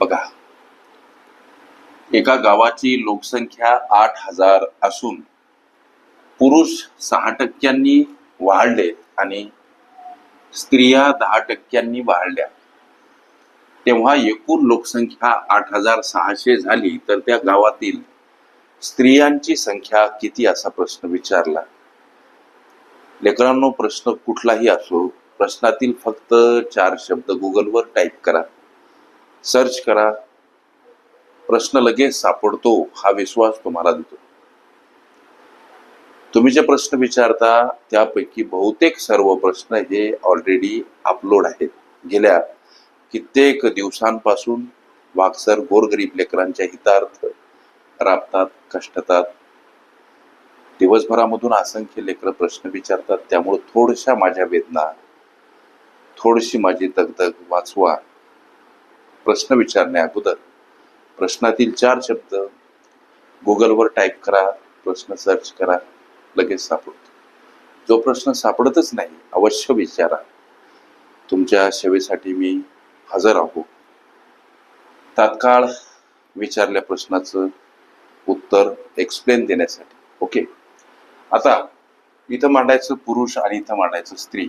बघा. एका गावाची लोकसंख्या आठ हजार असून पुरुष सहा टक्क्यांनी वाढले आणि स्त्रिया दहा टक्क्यांनी वाढल्या. तेव्हा एकूण लोकसंख्या आठ हजार सहाशे झाली तर त्या गावातील स्त्रियांची संख्या किती असा प्रश्न विचारला. लेकरांनो प्रश्न कुठलाही असो प्रश्नातील फक्त चार शब्द गुगलवर टाईप करा. सर्च करा. प्रश्न लगेच सापडतो हा विश्वास तुम्हाला देतो. तुम्ही जे प्रश्न विचारता त्यापैकी बहुतेक सर्व प्रश्न हे ऑलरेडी अपलोड आहेत. गेल्या कित्येक दिवसांपासून वाक्सर गोरगरीब लेकरांच्या हितार्थ राबतात कष्टतात. दिवसभरामधून असंख्य लेकरं प्रश्न विचारतात त्यामुळे थोडशा माझ्या वेदना थोडीशी माझी दगदग वाचवा. प्रश्न विचारण्या अगोदर. प्रश्नातील चार शब्द. गुगलवर टाईप करा प्रश्न सर्च करा लगेच सापडतो. जो प्रश्न सापडतच नाही अवश्य विचारा. तुमच्या सेवेसाठी मी हजर आहो. तात्काळ विचारल्या प्रश्नाचं उत्तर एक्सप्लेन देण्यासाठी. ओके आता इथं मांडायचं पुरुष आणि इथं मांडायचं स्त्री.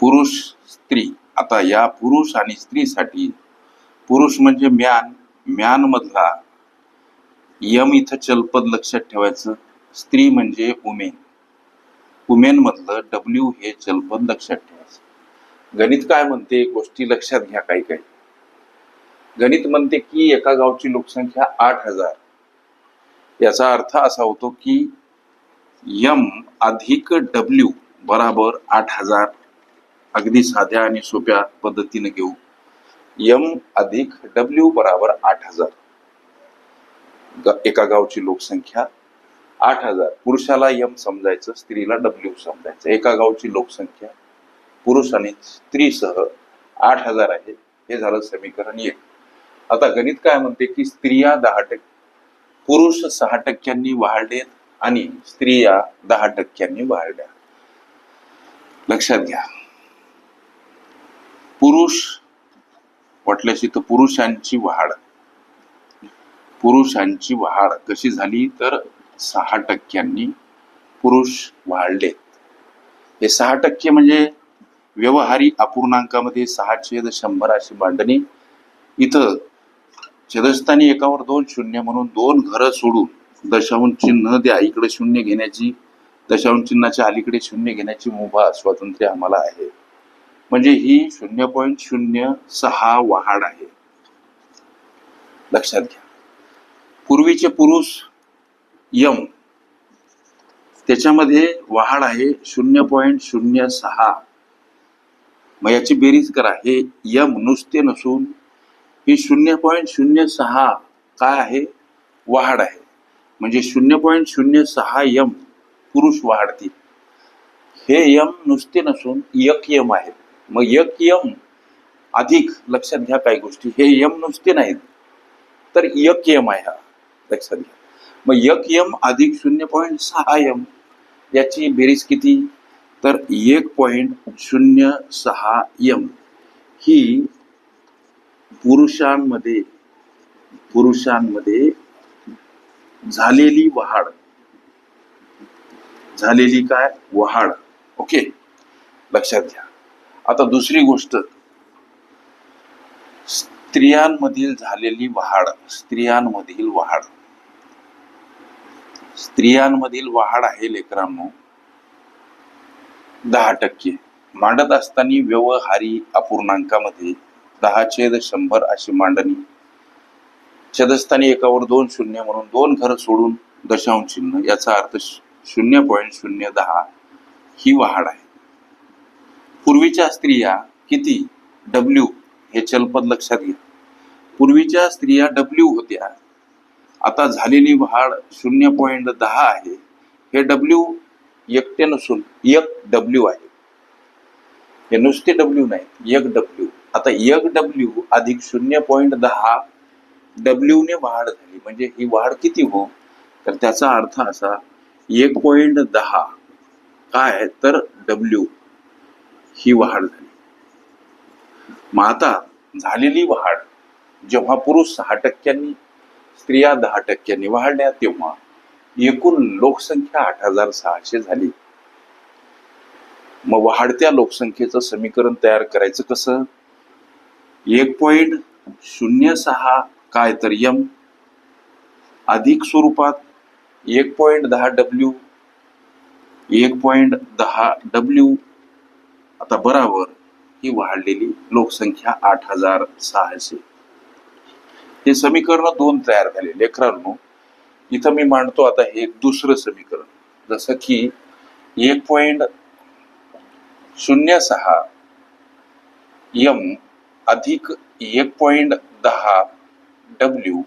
पुरुष स्त्री. आता या पुरुष आणि स्त्रीसाठी पुरुष म्हणजे म्यान म्यान मधला यम इथं चलपद लक्षात ठेवायचं स्त्री म्हणजे उमेन. उमेन मधलं डब्ल्यू हे चलपद लक्षात ठेवायचं. गणित काय म्हणते गोष्टी लक्षात घ्या काही काही. गणित म्हणते की एका गावची लोकसंख्या आठ हजार. याचा अर्थ असा होतो की यम अधिक डब्ल्यू बराबर आठ हजार अगदी साध्या आणि सोप्या पद्धतीने घेऊ. यम अधिक डब्ल्यू बराबर आठ हजार. एका गावची लोकसंख्या आठ हजार. पुरुषाला यम समजायचं स्त्रीला डब्ल्यू समजायचं. एका गावची लोकसंख्या पुरुष आणि स्त्रीसह आठ हजार आहे. हे झालं समीकरण एक. आता गणित काय म्हणते की स्त्रिया दहा टक्के पुरुष सहा टक्क्यांनी वाढलेत आणि स्त्रिया दहा टक्क्यांनी वाढल्या. लक्षात घ्या. पुरुष म्हटल्याशी तर पुरुषांची वाढ. पुरुषांची वाढ कशी झाली तर सहा टक्क्यांनी पुरुष वाढलेत. हे सहा टक्के म्हणजे व्यवहारी अपूर्णांकामध्ये सहा छेद शंभर अशी मांडणी. इथं छेदस्थानी एकावर दोन शून्य म्हणून दोन घरं सोडून दशांश चिन्ह द्या. इकडे शून्य घेण्याची दशांश चिन्हाच्या अलीकडे शून्य घेण्याची मुभा स्वातंत्र्य आम्हाला आहे. म्हणजे ही शून्य पॉईंट शून्य सहा वाहाड आहे. लक्षात घ्या. पूर्वीचे पुरुष यम त्याच्यामध्ये वाढ आहे शून्य पॉईंट शून्य सहा. मग याची बेरीज करा. हे यम नुसते नसून ही शून्य पॉईंट शून्य सहा काय आहे? वाढ आहे. म्हणजे शून्य पॉईंट शून्य सहा यम पुरुष वाढतील. हे यम नुसते नसून यक यम आहेत मग यक यम अधिक लक्षात घ्या काही गोष्टी. हे यम नुसते नाहीत. तर यक यम आहे हा. लक्षात घ्या. मग यक यम अधिक शून्य पॉईंट सहा यम. याची बेरीज किती? तर एक पॉईंट शून्य सहा यम. ही पुरुषांमध्ये पुरुषांमध्ये झालेली वाढ झालेली काय? वाढ ओके? लक्षात घ्या. आता दुसरी गोष्ट स्त्रियांमधील झालेली वाढ स्त्रियांमधील वाढ. स्त्रियांमधील वाढ आहे लेकरांनो दहा टक्के. मांडत असताना व्यवहारी अपूर्णांकामध्ये दहा छेद शंभर अशी मांडणी. छेदस्थानी एकावर दोन शून्य म्हणून दोन घर सोडून दशांश चिन्ह याचा अर्थ शून्य पॉईंट शून्य दहा ही वाढ आहे. पूर्वीच्या स्त्रिया किती? डब्ल्यू हे चलपद लक्षात घ्या. पूर्वीच्या स्त्रिया डब्ल्यू होत्या. आता झालेली वाढ शून्य पॉईंट दहा आहे. हे डब्ल्यू एकटे नसून एक डब्ल्यू आहे. हे नुसते डब्ल्यू नाही एक डब्ल्यू आता एक डब्ल्यू अधिक शून्य पॉईंट दहा डब्ल्यूने वाढ झाली. म्हणजे ही वाढ किती हो? तर त्याचा अर्थ असा एक पॉईंट दहा. काय तर डब्ल्यू ही वाढ झाली. मग आता झालेली वाढ जेव्हा पुरुष सहा टक्क्यांनी स्त्रिया दहा टक्क्यांनी वाढल्या तेव्हा एकूण लोकसंख्या आठ हजार सहाशे झाली. मग वाढत्या लोकसंख्येचं समीकरण तयार करायचं कसं? एक पॉइंट शून्य सहा काय तर यम अधिक स्वरूपात एक पॉइंट दहा डब्ल्यू एक पॉइंट दहा डब्ल्यू आता बराबर ही वाढलेली लोकसंख्या आठ हजार सहाशे. हे समीकरण दोन तयार झाले. लेकरांनो इथं मी मांडतो आता हे दुसरं समीकरण. जसं की एक पॉइंट शून्य सहा यम अधिक एक पॉइंट दहा डब्ल्यू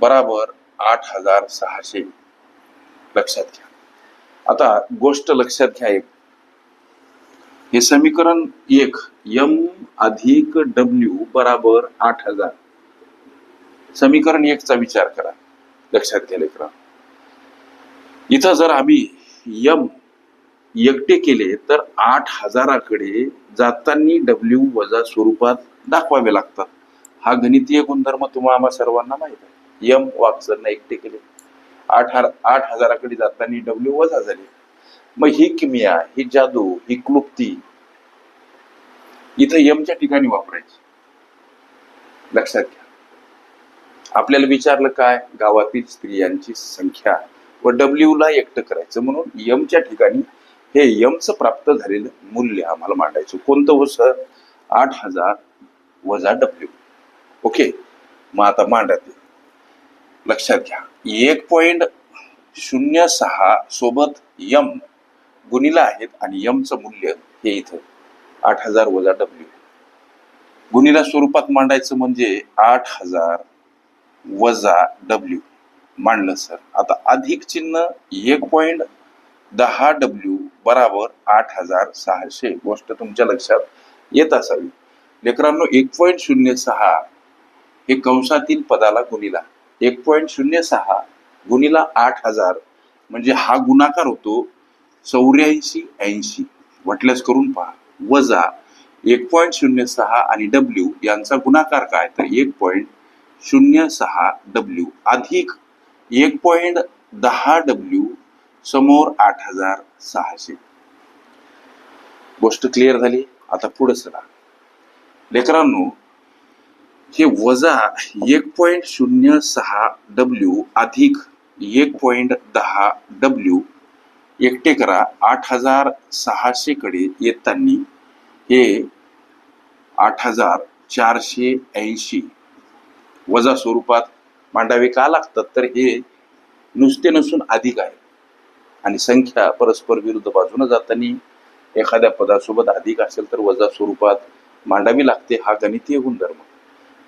बराबर आठ हजार सहाशे. लक्षात घ्या. आता गोष्ट लक्षात घ्या एक. हे समीकरण एक यम अधिक डब्ल्यू बराबर आठ हजार. समीकरण एकचा विचार करा. लक्षात घ्या लेकरा. इथं जर आम्ही यम एकटे केले तर आठ हजाराकडे जाताना डब्ल्यू वजा स्वरूपात दाखवावे लागतात. हा गणितीय गुणधर्म तुम्हाला सर्वांना माहीत आहे. यम वागसरना एकटे केले. आठ हार आठ हजाराकडे जाताना डब्ल्यू वजा झाले. मग ही किमिया ही जादू ही क्लुप्ती इथं यमच्या ठिकाणी वापरायची. लक्षात घ्या. आपल्याला विचारलं काय? गावातील स्त्रियांची संख्या व डब्ल्यू ला एकटं करायचं म्हणून यमच्या ठिकाणी हे यमचं प्राप्त झालेलं मूल्य आम्हाला मांडायचं. कोणतं होस आठ हजार वजा डब्ल्यू ओके. मग आता मांडाते लक्षात घ्या. एक पॉइंट शून्य सहा सोबत यम गुणीला आहेत आणि यमचं मूल्य हे इथं. आठ हजार वजा डब्ल्यू गुणीला स्वरूपात मांडायचं म्हणजे आठ हजार वजा डब्ल्यू मांडलं सर. आता अधिक चिन्ह एक पॉइंट दहा डब्ल्यू बराबर आठ हजार सहाशे. गोष्ट तुमच्या लक्षात येत असावी. लेकरांनो एक पॉईंट शून्य सहा हे कंसातील पदाला गुणीला. एक पॉईंट शून्य सहा गुणीला आठ हजार. म्हणजे हा गुणाकार होतो चौऱ्याऐंशी ऐंशी. वाटल्यास करून पहा. वजा एक पॉईंट शून्य सहा आणि डब्ल्यू यांचा गुणाकार काय? तर एक पॉईंट शून्य सहा डब्ल्यू अधिक एक पॉईंट दहा डब्ल्यू समोर आठ हजार सहाशे. गोष्ट क्लिअर झाली? आता पुढे चला. लेकरांनो हे वजा एक पॉईंट शून्य सहा डब्ल्यू अधिक एक पॉईंट दहा डब्ल्यू एकटे करा. आठ हजार सहाशे कडे येताना हे आठ हजार चारशे ऐंशी वजा स्वरूपात मांडावे का लागतात? तर हे नुसते नसून अधिक आहे. आणि संख्या परस्पर विरुद्ध बाजूने जाताना एखाद्या पदासोबत अधिक असेल तर वजा स्वरूपात मांडावी लागते. हा गणितीय गुणधर्म.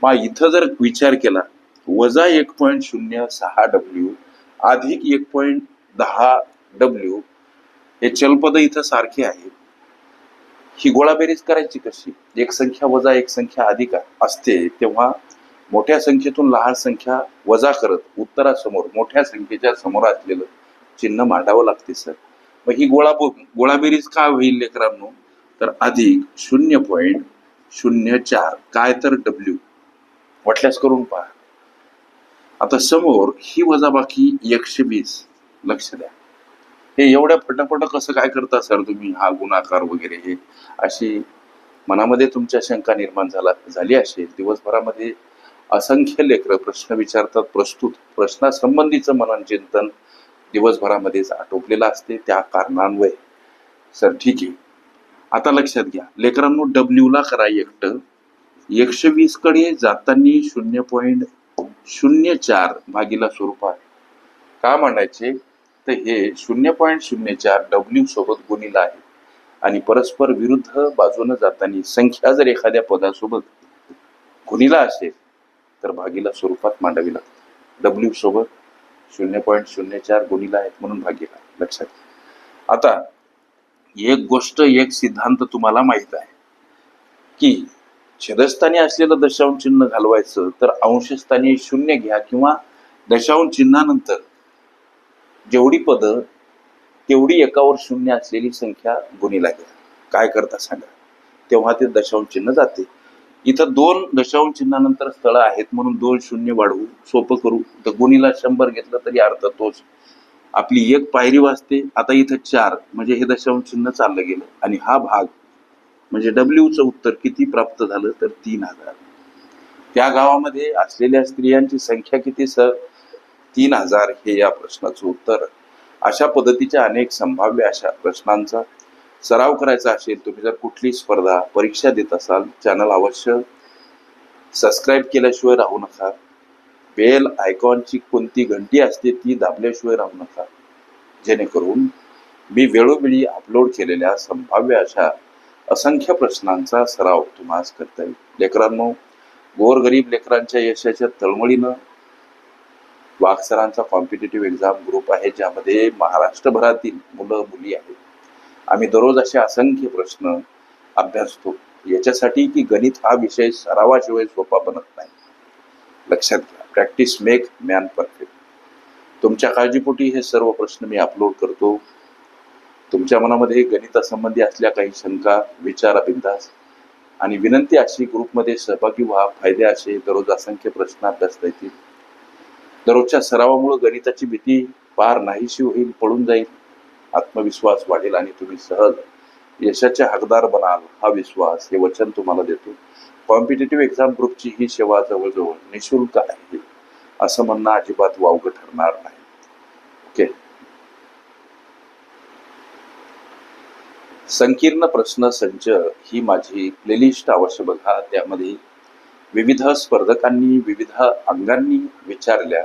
मग इथं जर विचार केला वजा एक पॉईंट शून्य सहा डब्ल्यू अधिक एक पॉईंट दहा डब्ल्यू हे चलपद इथं सारखे आहे. ही गोळाबेरीज करायची कशी? एक संख्या वजा एक संख्या अधिक असते तेव्हा मोठ्या संख्येतून लहान संख्या वजा करत उत्तरासमोर मोठ्या संख्येच्या समोर असलेलं चिन्ह मांडावं लागते सर. मग ही गोळा गोळाबेरीज का होईल लेकरांनो? तर अधिक शून्य पॉईंट शून्य चार काय तर डब्ल्यू वाटल्यास करून पहा. आता समोर ही वजाबाकी एकशे वीस. लक्ष द्या. हे एवढ्या फटाफट कसं काय करता सर तुम्ही? हा गुणाकार वगैरे हे अशी मनामध्ये तुमच्या शंका निर्माण झाला झाली असेल दिवसभरामध्ये असंख्य लेकरं प्रश्न विचारतात प्रस्तुत प्रश्नासंबंधीचं मनन चिंतन दिवसभरामध्येच आटोपलेलं असते. त्या कारणान्वये सर ठीक आहे. आता लक्षात घ्या. लेकरांनो डब्ल्यूला करा एकटं. एकशे वीसकडे जाताना शून्य पॉईंट शून्य चार भागीला स्वरूपात. का मांडायचे तर हे शून्य पॉईंट शून्य चार डब्ल्यू सोबत गुणिला आहे. आणि परस्पर विरुद्ध बाजूने जाताना संख्या जर एखाद्या पदासोबत गुणिला असेल तर भागीला स्वरूपात मांडावी लागते. डब्ल्यू सोबत शून्य पॉईंट शून्य चार गुणिला आहेत म्हणून भागीला. लक्षात आता एक गोष्ट एक सिद्धांत तुम्हाला माहीत आहे की छेदस्थानी असलेलं दशांश चिन्ह घालवायचं तर अंशस्थानी शून्य घ्या किंवा दशांश चिन्हानंतर जेवढी पद तेवढी एकावर शून्य असलेली संख्या गुणीला घ्या काय करता सांगा? तेव्हा ते दशांश चिन्ह जाते. इथं दोन दशांश चिन्हानंतर स्थळं आहेत म्हणून दोन शून्य वाढवू सोपं करू. तर गुणीला शंभर घेतलं तरी अर्थ तोच. आपली एक पायरी वाजते आता इथं चार म्हणजे हे दशांश चिन्ह चाललं गेलं. आणि हा भाग म्हणजे डब्ल्यूचं उत्तर किती प्राप्त झालं तर तीन हजार. त्या गावामध्ये असलेल्या स्त्रियांची संख्या किती सर? तीन हजार हे या प्रश्नाचं उत्तर. अशा पद्धतीच्या अनेक संभाव्य अशा प्रश्नांचा सराव करायचा असेल तुम्ही जर कुठली स्पर्धा परीक्षा देत असाल चॅनल अवश्य सबस्क्राईब केल्याशिवाय राहू नका. बेल आयकॉनची कोणती घंटी असते ती दाबल्याशिवाय राहू नका. जेणेकरून मी वेळोवेळी अपलोड केलेल्या संभाव्य अशा असंख्य प्रश्नांचा सराव तुम्हाला करता येईल. लेकरांनो गोरगरीब लेकरांच्या यशाच्या तळमळीनं वाघसरांचा कॉम्पिटेटिव्ह एक्झाम ग्रुप आहे ज्यामध्ये महाराष्ट्रभरातील मुलं मुली आहेत. आम्ही दररोज असे असंख्य प्रश्न अभ्यासतो. याच्यासाठी की गणित हा विषय सरावाशिवाय सोपा बनत नाही. लक्षात घ्या प्रॅक्टिस मेक मॅन परफेक्ट तुमच्या काळजीपोटी हे सर्व प्रश्न मी अपलोड करतो. तुमच्या मनामध्ये गणितासंबंधी असल्या काही शंका विचार बिंदास आणि विनंती अशी ग्रुपमध्ये सहभागी व्हा. फायदे असे दररोज असंख्य प्रश्न अभ्यासता येतील दररोजच्या सरावामुळे गणिताची भीती पार नाहीशी होईल पळून जाईल. आत्मविश्वास वाढेल आणि तुम्ही सहज यशाचे हकदार बनाल. हा विश्वास हे वचन तुम्हाला देतो. कॉम्पिटेटिव्ह एक्झाम ग्रुपची ही सेवा जवळजवळ निशुल्क आहे. असं म्हणणं अजिबात वावगं ठरणार नाही. ओके? संकीर्ण प्रश्न संच ही माझी प्लेलिस्ट अवश्य बघा. त्यामध्ये विविध स्पर्धकांनी विविध अंगांनी विचारल्या.